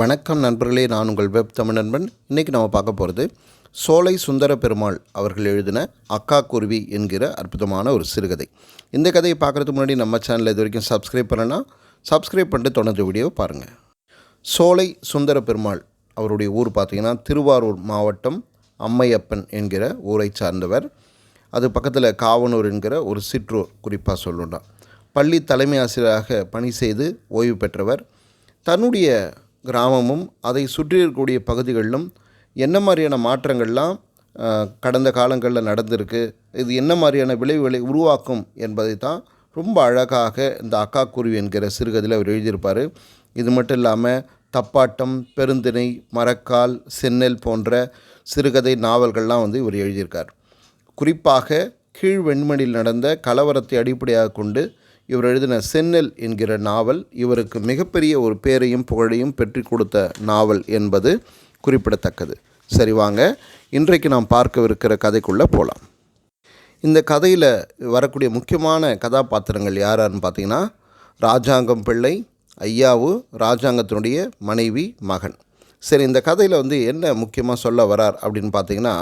வணக்கம் நண்பர்களே நான் உங்கள் வெப் தமிழ் நண்பன். இன்றைக்கி நம்ம பார்க்க போகிறது சோலை சுந்தர பெருமாள் அவர்கள் எழுதின அக்கா குருவி என்கிற அற்புதமான ஒரு சிறுகதை. இந்த கதையை பார்க்குறதுக்கு முன்னாடி நம்ம சேனலில் இது வரைக்கும் சப்ஸ்கிரைப் பண்ணனா சப்ஸ்கிரைப் பண்ணிட்டு தொடர்ந்து வீடியோ பாருங்கள் சோலை சுந்தர பெருமாள் அவருடைய ஊர் பார்த்திங்கன்னா திருவாரூர் மாவட்டம் அம்மையப்பன் என்கிற ஊரை சார்ந்தவர். அது பக்கத்தில் காவனூர் என்கிற ஒரு சிற்றூர் குறிப்பாக சொல்லணும்னா. பள்ளி தலைமை ஆசிரியராக பணி செய்து ஓய்வு பெற்றவர். தன்னுடைய கிராமமும் அதை சுற்றி இருக்கக்கூடிய பகுதிகளிலும் என்ன மாதிரியான மாற்றங்கள்லாம் கடந்த காலங்களில் நடந்திருக்கு இது என்ன மாதிரியான விளைவுகளை உருவாக்கும் என்பதை தான் ரொம்ப அழகாக இந்த அக்கா குருவி என்கிற சிறுகதையில் அவர் எழுதியிருப்பார். இது மட்டும் இல்லாமல் தப்பாட்டம் பெருந்திணை மரக்கால் சென்னல் போன்ற சிறுகதை நாவல்கள்லாம் வந்து இவர் எழுதியிருக்கார். குறிப்பாக கீழ் வெண்மணியில் நடந்த கலவரத்தை அடிப்படையாக கொண்டு இவர் எழுதின சென்னல் என்கிற நாவல் இவருக்கு மிகப்பெரிய ஒரு பேரையும் புகழையும் பெற்றி கொடுத்த நாவல் என்பது குறிப்பிடத்தக்கது. சரி வாங்க இன்றைக்கு நாம் பார்க்கவிருக்கிற கதைக்குள்ளே போகலாம் இந்த கதையில் வரக்கூடிய முக்கியமான கதாபாத்திரங்கள் யார் பார்த்தீங்கன்னா ராஜாங்கம் பிள்ளை ஐயாவு ராஜாங்கத்தினுடைய மனைவி மகன். சரி இந்த கதையில் வந்து என்ன முக்கியமாக சொல்ல வரார் அப்படின்னு பார்த்தீங்கன்னா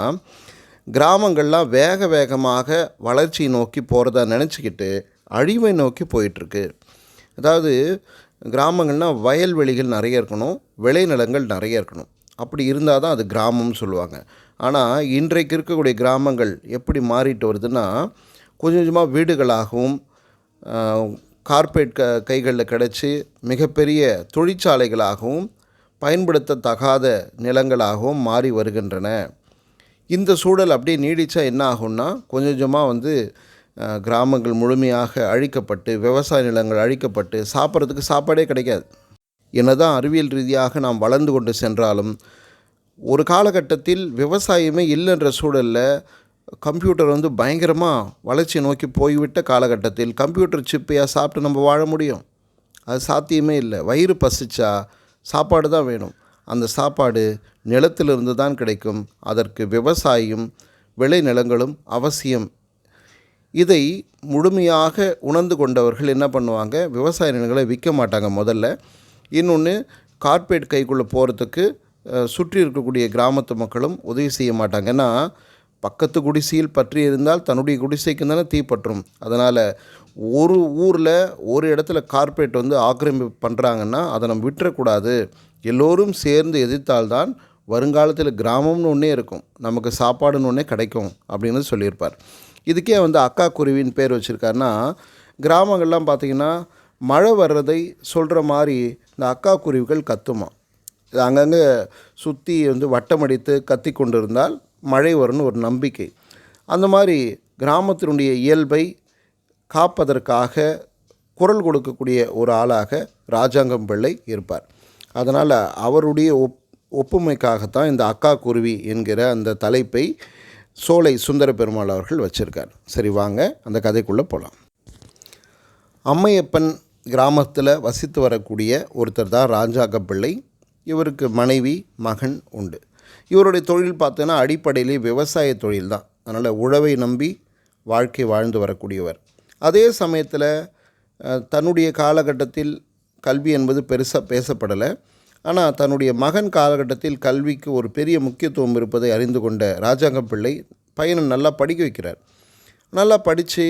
கிராமங்கள்லாம் வேக வேகமாக வளர்ச்சியை நோக்கி போகிறதா நினச்சிக்கிட்டு அழிவை நோக்கி போயிட்டுருக்கு. அதாவது கிராமங்கள்னால் வயல்வெளிகள் நிறைய இருக்கணும் விளைநிலங்கள் நிறைய இருக்கணும். அப்படி இருந்தால் தான் அது கிராமம்னு சொல்லுவாங்க. ஆனால் இன்றைக்கு இருக்கக்கூடிய கிராமங்கள் எப்படி மாறிட்டு வருதுன்னா கொஞ்சம் கொஞ்சமாக வீடுகளாகவும் கார்பரேட் க கைகளில் கிடச்சி மிகப்பெரிய தொழிற்சாலைகளாகவும் பயன்படுத்தத்தகாத நிலங்களாகவும் மாறி வருகின்றன. இந்த சூழல் அப்படியே நீடித்தா என்ன ஆகும்னா கொஞ்சம் கொஞ்சமாக வந்து கிராமங்கள் முழுமையாக அழிக்கப்பட்டு விவசாய நிலங்கள் அழிக்கப்பட்டு சாப்பிட்றதுக்கு சாப்பாடே கிடைக்காது. என்னதான் அறிவியல் ரீதியாக நாம் வளர்ந்து கொண்டு சென்றாலும் ஒரு காலகட்டத்தில் விவசாயமே இல்லைன்ற சூழலில் கம்ப்யூட்டர் வந்து பயங்கரமாக வளர்ச்சியை நோக்கி போய்விட்ட காலகட்டத்தில் கம்ப்யூட்டர் சிப்பையாக சாப்பிட்டு நம்ம வாழ முடியும்? அது சாத்தியமே இல்லை. வயிறு பசிச்சா சாப்பாடு தான் வேணும். அந்த சாப்பாடு நிலத்திலிருந்து தான் கிடைக்கும். அதற்கு விவசாயியும் விளைநிலங்களும் அவசியம். இதை முழுமையாக உணர்ந்து கொண்டவர்கள் என்ன பண்ணுவாங்க? விவசாய நிலங்களை விற்க மாட்டாங்க முதல்ல. இன்னொன்று கார்ப்பரேட் கைக்குள்ளே போகிறதுக்கு சுற்றி இருக்கக்கூடிய கிராமத்து மக்களும் உதவி செய்ய மாட்டாங்கன்னா பக்கத்து குடிசையில் பற்றி இருந்தால் தன்னுடைய குடிசைக்கு தானே தீப்பற்றும். அதனால் ஒரு ஊரில் ஒரு இடத்துல கார்ப்பரேட் வந்து ஆக்கிரமிப்பு பண்ணுறாங்கன்னா அதை நம்ம விட்டுறக்கூடாது. எல்லோரும் சேர்ந்து எதிர்த்தால்தான் வருங்காலத்தில் கிராமம்னு ஒன்றே இருக்கும். நமக்கு சாப்பாடுன்னு ஒன்றே கிடைக்கும் அப்படின்னு சொல்லியிருப்பார். இதுக்கே வந்து அக்கா குருவின்னு பேர் வச்சுருக்காருன்னா கிராமங்கள்லாம் பார்த்திங்கன்னா மழை வர்றதை சொல்கிற மாதிரி இந்த அக்கா குருவிகள் கத்துமா. இது அங்கங்கே சுற்றி வந்து வட்டமடித்து கத்தி கொண்டு இருந்தால் மழை வரும்னு ஒரு நம்பிக்கை. அந்த மாதிரி கிராமத்தினுடைய இயல்பை காப்பதற்காக குரல் கொடுக்கக்கூடிய ஒரு ஆளாக ராஜாங்கம் பிள்ளை இருப்பார். அதனால் அவருடைய ஒப் ஒப்புமைக்காகத்தான் இந்த அக்கா குருவி என்கிற அந்த தலைப்பை சோலை சுந்தர பெருமாள் அவர்கள் வச்சுருக்கார். சரி வாங்க அந்த கதைக்குள்ளே போகலாம் அம்மையப்பன் கிராமத்தில் வசித்து வரக்கூடிய ஒருத்தர் தான் ராஜாக பிள்ளை இவருக்கு மனைவி மகன் உண்டு. இவருடைய தொழில் பார்த்தோன்னா அடிப்படையிலே விவசாய தொழில் தான். அதனால் உழவை நம்பி வாழ்க்கை வாழ்ந்து வரக்கூடியவர். அதே சமயத்தில் தன்னுடைய காலகட்டத்தில் கல்வி என்பது பெருசாக பேசப்படலை. ஆனால் தன்னுடைய மகன் காலகட்டத்தில் கல்விக்கு ஒரு பெரிய முக்கியத்துவம் இருப்பதை அறிந்து கொண்ட ராஜாங்கம் பிள்ளை பையனை நல்லா படிக்க வைக்கிறார். நல்லா படித்து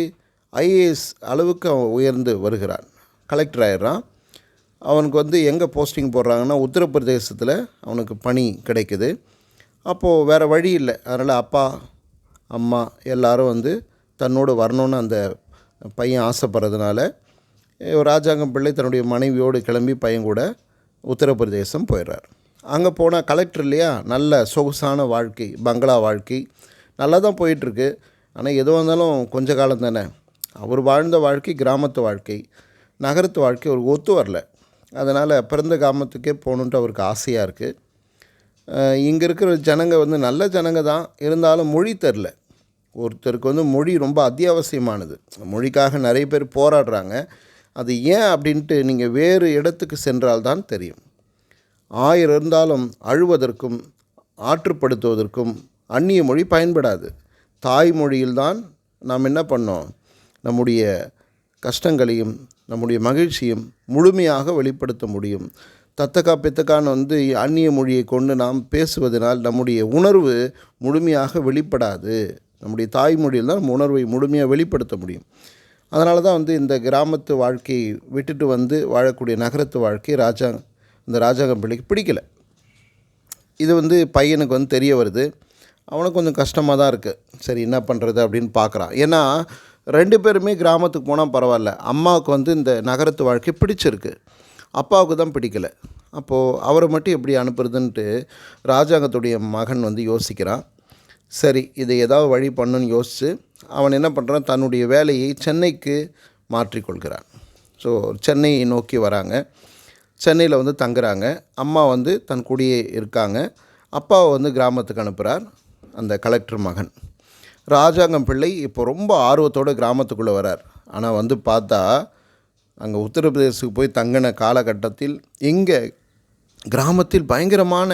ஐஏஎஸ் அளவுக்கு அவன் உயர்ந்து வருகிறான். கலெக்டர் ஆயிடுறான். அவனுக்கு வந்து எங்கே போஸ்டிங் போடுறாங்கன்னா உத்தரப்பிரதேசத்தில் அவனுக்கு பணி கிடைக்குது. அப்போது வேறு வழி இல்லை. அதனால் அப்பா அம்மா எல்லாரும் வந்து தன்னோடு வரணும்னு அந்த பையன் ஆசைப்படுறதுனால ராஜாங்கம் பிள்ளை தன்னுடைய மனைவியோடு கிளம்பி பையன் கூட உத்தரப்பிரதேசம் போயிடுறார். அங்கே போனால் கலெக்டர் இல்லையா? நல்ல சொகுசான வாழ்க்கை பங்களா வாழ்க்கை. நல்லா தான் போயிட்டுருக்கு. ஆனால் எதுவாக இருந்தாலும் கொஞ்ச காலம் தானே. அவர் வாழ்ந்த வாழ்க்கை கிராமத்து வாழ்க்கை. நகரத்து வாழ்க்கை அவருக்கு ஒத்து வரல. அதனால் பிறந்த கிராமத்துக்கே போகணுன்ட்டு அவருக்கு ஆசையாக இருக்குது இங்கே இருக்கிற ஜனங்க வந்து நல்ல ஜனங்க தான். இருந்தாலும் மொழி தெரில ஒருத்தருக்கு வந்து மொழி ரொம்ப அத்தியாவசியமானது. மொழிக்காக நிறைய பேர் போராடுறாங்க. அது ஏன் அப்படின்ட்டு நீங்கள் வேறு இடத்துக்கு சென்றால்தான் தெரியும். ஆயிரம் இருந்தாலும் அழுவதற்கும் ஆற்றுப்படுத்துவதற்கும் அந்நிய மொழி பயன்படாது. தாய்மொழியில்தான் நாம் என்ன பண்ணோம்? நம்முடைய கஷ்டங்களையும் நம்முடைய மகிழ்ச்சியும் முழுமையாக வெளிப்படுத்த முடியும். தத்தக்கா பித்தக்கான்னு வந்து அந்நிய மொழியை கொண்டு நாம் பேசுவதனால் நம்முடைய உணர்வு முழுமையாக வெளிப்படாது. நம்முடைய தாய்மொழியில் தான் நம்ம உணர்வை முழுமையாக வெளிப்படுத்த முடியும். அதனால தான் வந்து இந்த கிராமத்து வாழ்க்கையை விட்டுட்டு வந்து வாழக்கூடிய நகரத்து வாழ்க்கை ராஜா இந்த ராஜாங்க பிள்ளைக்கு பிடிக்கல. இது வந்து பையனுக்கு வந்து தெரிய வருது. அவனுக்கு கொஞ்சம் கஷ்டமாக தான் இருக்குது சரி என்ன பண்ணுறது அப்படின்னு பார்க்குறான் ஏன்னா ரெண்டு பேருமே கிராமத்துக்கு போனால் பரவாயில்ல. அம்மாவுக்கு வந்து இந்த நகரத்து வாழ்க்கை பிடிச்சிருக்கு. அப்பாவுக்கு தான் பிடிக்கல. அப்போது அவரை மட்டும் எப்படி அனுப்புறதுன்ட்டு ராஜாங்கத்துடைய மகன் வந்து யோசிக்கிறான். சரி இதை ஏதாவது வழி பண்ணுன்னு யோசித்து அவன் என்ன பண்ணுறான் தன்னுடைய வேலையை சென்னைக்கு மாற்றிக்கொள்கிறான். ஸோ சென்னையை நோக்கி வராங்க. சென்னையில் வந்து தங்குறாங்க. அம்மா வந்து தன் கூடயே இருக்காங்க. அப்பாவை வந்து கிராமத்துக்கு அனுப்புகிறார் அந்த கலெக்டர் மகன். ராஜாங்கம் பிள்ளை இப்போ ரொம்ப ஆர்வத்தோடு கிராமத்துக்குள்ளே வரார். ஆனால் வந்து பார்த்தா அங்கே உத்தரப்பிரதேசத்துக்கு போய் தங்கின காலகட்டத்தில் இங்கே கிராமத்தில் பயங்கரமான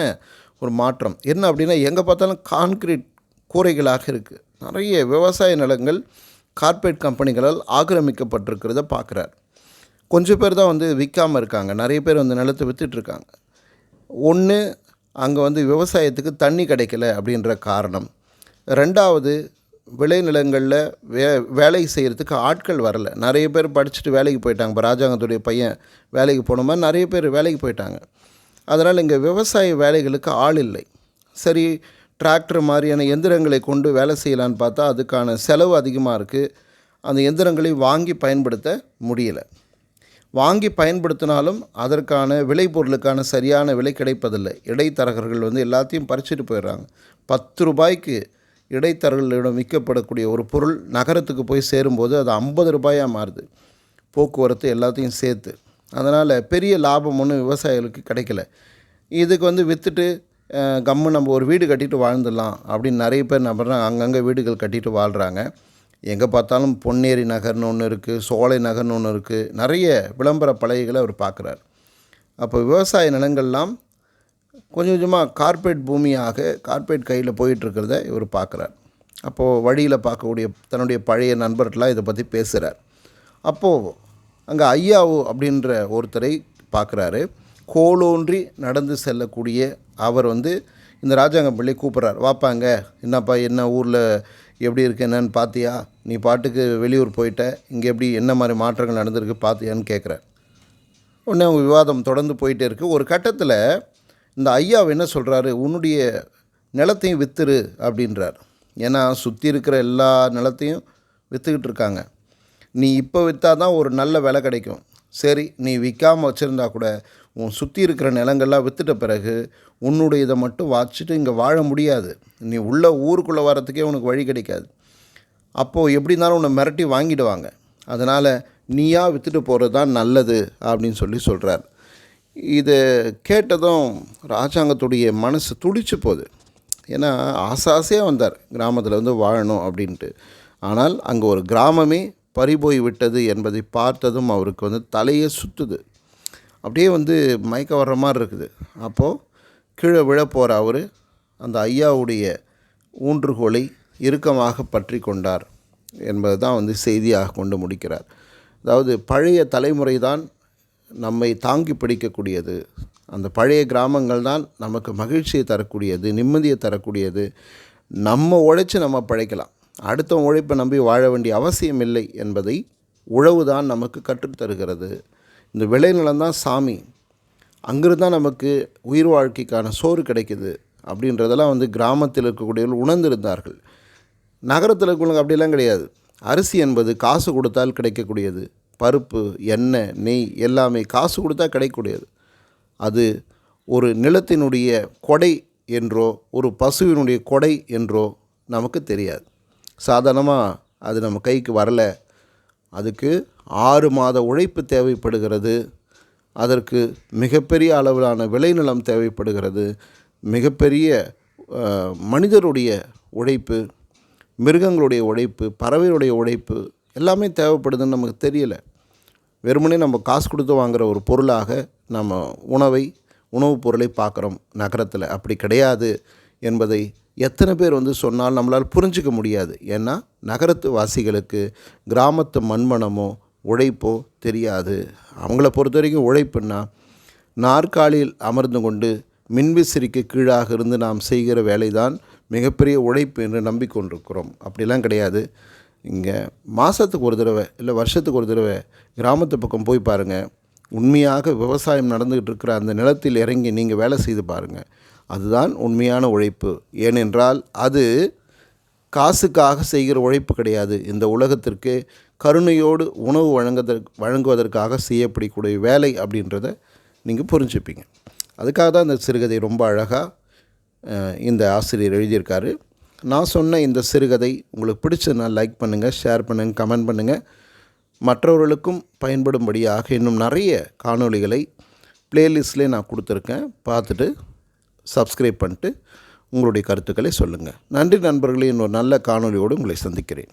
ஒரு மாற்றம். என்ன அப்படின்னா எங்கே பார்த்தாலும் கான்கிரீட் கூரைகளாக இருக்குது நிறைய விவசாய நிலங்கள் கார்ப்பரேட் கம்பெனிகளால் ஆக்கிரமிக்கப்பட்டிருக்கிறத பார்க்குறார். கொஞ்சம் பேர் தான் வந்து விற்காமல் இருக்காங்க. நிறைய பேர் வந்து நிலத்தை விற்றுட்ருக்காங்க ஒன்று அங்கே வந்து விவசாயத்துக்கு தண்ணி கிடைக்கல அப்படின்ற காரணம். ரெண்டாவது விளைநிலங்களில் வே வேலை செய்கிறதுக்கு ஆட்கள் வரல. நிறைய பேர் படிச்சுட்டு வேலைக்கு போயிட்டாங்க. இப்போ ராஜாங்கத்துடைய பையன் வேலைக்கு போன மாதிரி நிறைய பேர் வேலைக்கு போயிட்டாங்க. அதனால் இங்கே விவசாய வேலைகளுக்கு ஆள் இல்லை. சரி டிராக்டர் மாதிரியான எந்திரங்களை கொண்டு வேலை செய்யலான்னு பார்த்தா அதுக்கான செலவு அதிகமாக இருக்குது அந்த எந்திரங்களை வாங்கி பயன்படுத்த முடியலை. வாங்கி பயன்படுத்தினாலும் அதற்கான விளைபொருளுக்கான சரியான விலை கிடைப்பதில்லை. இடைத்தரகர்கள் வந்து எல்லாத்தையும் பறிச்சுட்டு போயிடுறாங்க. பத்து ரூபாய்க்கு இடைத்தரகர்களிடம் விற்கப்படக்கூடிய ஒரு பொருள் நகரத்துக்கு போய் சேரும்போது அது ஐம்பது ரூபாயாக மாறுது. போக்குவரத்து எல்லாத்தையும் சேர்த்து. அதனால் பெரிய லாபம் ஒன்றும் விவசாயிகளுக்கு கிடைக்கல. இதுக்கு வந்து விற்றுட்டு கம்மு நம்ம ஒரு வீடு கட்டிட்டு வாழ்ந்துடலாம் அப்படின்னு நிறைய பேர் நம்புறாங்க அங்கங்கே வீடுகள் கட்டிட்டு வாழ்கிறாங்க எங்கே பார்த்தாலும் பொன்னேரி நகர்னு ஒன்று இருக்குது சோலை நகர்னு ஒன்று இருக்குது நிறைய விளம்பர பலகைகளை அவர் பார்க்குறார். அப்போ விவசாய நிலங்கள்லாம் கொஞ்சம் கொஞ்சமாக கார்ப்பரேட் பூமியாக கார்ப்பரேட் கையில் போயிட்டுருக்கிறத இவர் பார்க்குறார். அப்போது வழியில் பார்க்கக்கூடிய தன்னுடைய பழைய நண்பர்களாக இதை பற்றி பேசுகிறார். அப்போது அங்கே ஐயாவு அப்படின்ற ஒருத்தரை பார்க்குறாரு. கோலோன்றி நடந்து செல்லக்கூடிய அவர் வந்து இந்த ராஜாங்க பிள்ளை கூப்பிட்றார். வாப்பாங்க என்னப்பா என்ன ஊரில் எப்படி இருக்கு என்னன்னு பார்த்தியா நீ பாட்டுக்கு வெளியூர் போயிட்ட இங்கே எப்படி என்ன மாதிரி மாற்றங்கள் நடந்திருக்கு பார்த்தியான்னு கேட்குறார் உடனே அவங்க விவாதம் தொடர்ந்து போயிட்டே இருக்குது ஒரு கட்டத்தில் இந்த ஐயா என்ன சொல்கிறாரு உன்னுடைய நிலத்தையும் வித்துரு அப்படின்றார். ஏன்னா சுற்றி இருக்கிற எல்லா நிலத்தையும் விற்றுக்கிட்டு இருக்காங்க. நீ இப்போ விற்றா தான் ஒரு நல்ல விலை கிடைக்கும். சரி நீ விற்காமல் வச்சுருந்தா கூட உன் சுற்றி இருக்கிற நிலங்கள்லாம் விற்றுட்ட பிறகு உன்னுடைய இதை மட்டும் வாச்சிட்டு இங்கே வாழ முடியாது. நீ உள்ள ஊருக்குள்ளே வரத்துக்கே உனக்கு வழி கிடைக்காது. அப்போது எப்படி இருந்தாலும் உன்னை மிரட்டி வாங்கிடுவாங்க. அதனால் நீயா விற்றுட்டு போகிறது தான் நல்லது அப்படின்னு சொல்லி சொல்கிறார் இது கேட்டதும் ராஜாங்கத்துடைய மனசு துடிச்சு போகுது. ஏன்னா ஆசை ஆசையாக வந்தார் கிராமத்தில் வந்து வாழணும் அப்படின்ட்டு. ஆனால் அங்கே ஒரு கிராமமே பறிபோய் விட்டது என்பதை பார்த்ததும் அவருக்கு வந்து தலையே சுற்றுது அப்படியே வந்து மயக்க வர்ற மாதிரி இருக்குது. அப்போது கீழே விழப்போகிற போகிற அவர் அந்த ஐயாவுடைய ஊன்றுகோலை இறுக்கமாக பற்றி கொண்டார் என்பது தான் வந்து செய்தியாக கொண்டு முடிக்கிறார். அதாவது பழைய தலைமுறை தான் நம்மை தாங்கி பிடிக்கக்கூடியது. அந்த பழைய கிராமங்கள் தான் நமக்கு மகிழ்ச்சியை தரக்கூடியது நிம்மதியை தரக்கூடியது. நம்ம உழைச்சி நம்ம பழைக்கலாம். அடுத்த உழைப்பை நம்பி வாழ வேண்டிய அவசியம் இல்லை என்பதை உழவு தான் நமக்கு கற்றுத்தருகிறது இந்த விளைநிலம் தான் சாமி. அங்கிருந்து தான் நமக்கு உயிர் வாழ்க்கைக்கான சோறு கிடைக்குது அப்படின்றதெல்லாம் வந்து கிராமத்தில் இருக்கக்கூடியவர்கள் உணர்ந்திருந்தார்கள். நகரத்தில் இருக்கிறவங்களுக்கு அப்படிலாம் கிடையாது. அரிசி என்பது காசு கொடுத்தால் கிடைக்கக்கூடியது. பருப்பு எண்ணெய் நெய் எல்லாமே காசு கொடுத்தா கிடைக்கக்கூடியது. அது ஒரு நிலத்தினுடைய கொடை என்றோ ஒரு பசுவினுடைய கொடை என்றோ நமக்கு தெரியாது. சாதாரணமாக அது நம்ம கைக்கு வரல. அதுக்கு ஆறு மாத உழைப்பு தேவைப்படுகிறது. அதற்கு மிகப்பெரிய அளவிலான விளைநிலம் தேவைப்படுகிறது. மிகப்பெரிய மனிதருடைய உழைப்பு மிருகங்களுடைய உழைப்பு பறவையுடைய உழைப்பு எல்லாமே தேவைப்படுதுன்னு நமக்கு தெரியல. வெறுமனே நம்ம காசு கொடுத்து வாங்குகிற ஒரு பொருளாக நம்ம உணவை உணவுப் பொருளை பார்க்குறோம் நகரத்தில். அப்படி கிடையாது என்பதை எத்தனை பேர் வந்து சொன்னால் நம்மளால் புரிஞ்சிக்க முடியாது. ஏன்னா நகரத்து வாசிகளுக்கு கிராமத்து மண்மனமோ உழைப்போ தெரியாது. அவங்கள பொறுத்த வரைக்கும் உழைப்புன்னா நாற்காலியில் அமர்ந்து கொண்டு மின்விசிறிக்கு கீழாக இருந்து நாம் செய்கிற வேலைதான் மிகப்பெரிய உழைப்பு என்று நம்பிக்கொண்டிருக்கிறோம். அப்படிலாம் கிடையாது. இங்கே மாதத்துக்கு ஒரு தடவை இல்லை வருஷத்துக்கு ஒரு தடவை கிராமத்து பக்கம் போய் பாருங்கள் உண்மையாக விவசாயம் நடந்துக்கிட்டு இருக்கிற அந்த நிலத்தில் இறங்கி நீங்கள் வேலை செய்து பாருங்கள் அதுதான் உண்மையான உழைப்பு. ஏனென்றால் அது காசுக்காக செய்கிற உழைப்பு கிடையாது. இந்த உலகத்திற்கு கருணையோடு உணவு வழங்குவதற்கு வழங்குவதற்காக செய்யப்படக்கூடிய வேலை அப்படின்றத நீங்கள் புரிஞ்சுப்பீங்க. அதுக்காக தான் இந்த சிறுகதை ரொம்ப அழகாக இந்த ஆசிரியர் எழுதியிருக்காரு. நான் சொன்ன இந்த சிறுகதை உங்களுக்கு பிடிச்சதுன்னா லைக் பண்ணுங்கள் ஷேர் பண்ணுங்கள் கமெண்ட் பண்ணுங்கள் மற்றவர்களுக்கும் பயன்படும்படியாக இன்னும் நிறைய காணொளிகளை ப்ளேலிஸ்ட்லேயே நான் கொடுத்துருக்கேன். பார்த்துட்டு சப்ஸ்கிரைப் பண்ணிட்டு உங்களுடைய கருத்துக்களை சொல்லுங்கள் நன்றி நண்பர்களே இன்னொரு நல்ல காணொளியோடு உங்களை சந்திக்கிறேன்.